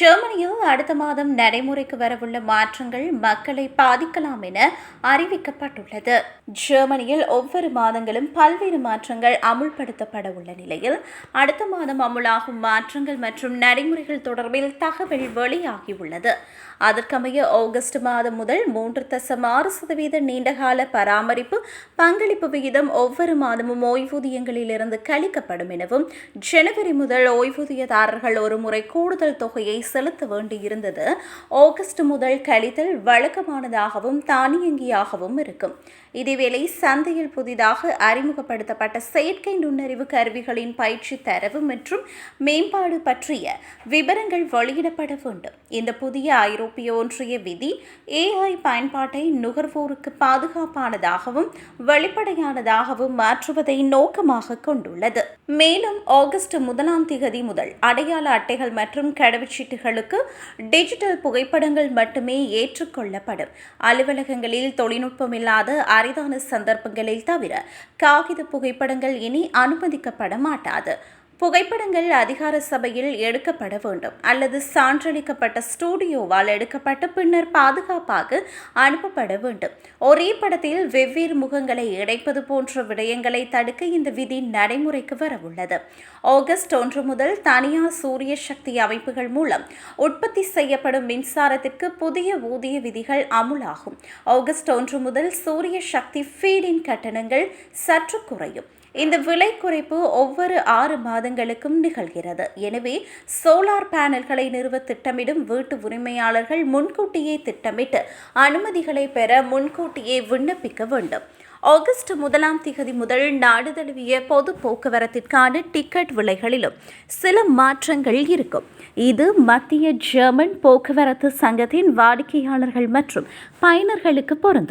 ஜெர்மனியில் அடுத்த மாதம் நடைமுறைக்கு வரவுள்ள மாற்றங்கள் மக்களை பாதிக்கலாம் என அறிவிக்கப்பட்டுள்ளது. ஜெர்மனியில் ஒவ்வொரு மாதங்களும் பல்வேறு மாற்றங்கள் அமுல்படுத்தப்பட உள்ள நிலையில் அடுத்த மாதம் அமுலாகும் மாற்றங்கள் மற்றும் நடைமுறைகள் தொடர்பில் தகவல் வெளியாகியுள்ளது அதற்கமைய ஆகஸ்ட் மாதம் முதல் மூன்று தசம் ஆறு சதவீத நீண்டகால பராமரிப்பு பங்களிப்பு விகிதம் ஒவ்வொரு மாதமும் ஓய்வூதியங்களிலிருந்து கழிக்கப்படும் எனவும் ஜனவரி முதல் ஓய்வூதியதாரர்கள் ஒரு முறை கூடுதல் தொகையை செலுத்த வேண்டியிருந்தது. ஆகஸ்ட் முதல் கழித்தல் வழக்கமானதாகவும் தானியங்கியாகவும் இருக்கும். இதேவேளை சந்தையில் புதிதாக அறிமுகப்படுத்தப்பட்ட செயற்கை நுண்ணறிவு கருவிகளின் பயிற்சி தரவு மற்றும் மேம்பாடு பற்றிய விவரங்கள் வெளியிடப்பட வேண்டும். இந்த புதிய ஐரோப்பிய ஒன்றிய விதி ஏஐ பயன்பாட்டை நுகர்வோருக்கு பாதுகாப்பானதாகவும் வெளிப்படையானதாகவும் மாற்றுவதை நோக்கமாக கொண்டுள்ளது. மேலும் ஆகஸ்ட் முதலாம் திகதி முதல் அடையாள அட்டைகள் மற்றும் கடவுச்சீட்டுகளுக்கு டிஜிட்டல் புகைப்படங்கள் மட்டுமே ஏற்றுக்கொள்ளப்படும். அலுவலகங்களில் தொழில்நுட்பம் இல்லாத அரிதான சந்தர்ப்பங்களில் தவிர காகித புகைப்படங்கள் இனி அனுமதிக்கப்பட மாட்டாது. புகைப்படங்கள் அதிகார சபையில் எடுக்கப்பட வேண்டும் அல்லது சான்றளிக்கப்பட்ட ஸ்டூடியோவால் எடுக்கப்பட்ட பின்னர் பாதுகாப்பாக அனுப்பப்பட வேண்டும். ஒரே படத்தில் வெவ்வேறு முகங்களை இணைப்பது போன்ற விடயங்களை தடுக்க இந்த விதி நடைமுறைக்கு வரவுள்ளது. ஆகஸ்ட் ஒன்று முதல் தனியார் சூரிய சக்தி அமைப்புகள் மூலம் உற்பத்தி செய்யப்படும் மின்சாரத்திற்கு புதிய ஊதிய விதிகள் அமுலாகும். ஆகஸ்ட் ஒன்று முதல் சூரிய சக்தி ஃபீடின் கட்டணங்கள் சற்று குறையும். இந்த விலை குறைப்பு ஒவ்வொரு ஆறு மாதங்களுக்கும் நிகழ்கிறது. எனவே சோலார் பேனல்களை நிறுவ திட்டமிடும் வீட்டு உரிமையாளர்கள் முன்கூட்டியே திட்டமிட்டு அனுமதிகளை பெற முன்கூட்டியே விண்ணப்பிக்க வேண்டும். ஆகஸ்ட் முதலாம் திகதி முதல் நாடு தழுவிய பொது போக்குவரத்திற்கான டிக்கெட் விலைகளிலும் சில மாற்றங்கள் இருக்கும். இது மத்திய ஜெர்மன் போக்குவரத்து சங்கத்தின் வாடிக்கையாளர்கள் மற்றும் பயனர்களுக்கு பொருந்தும்.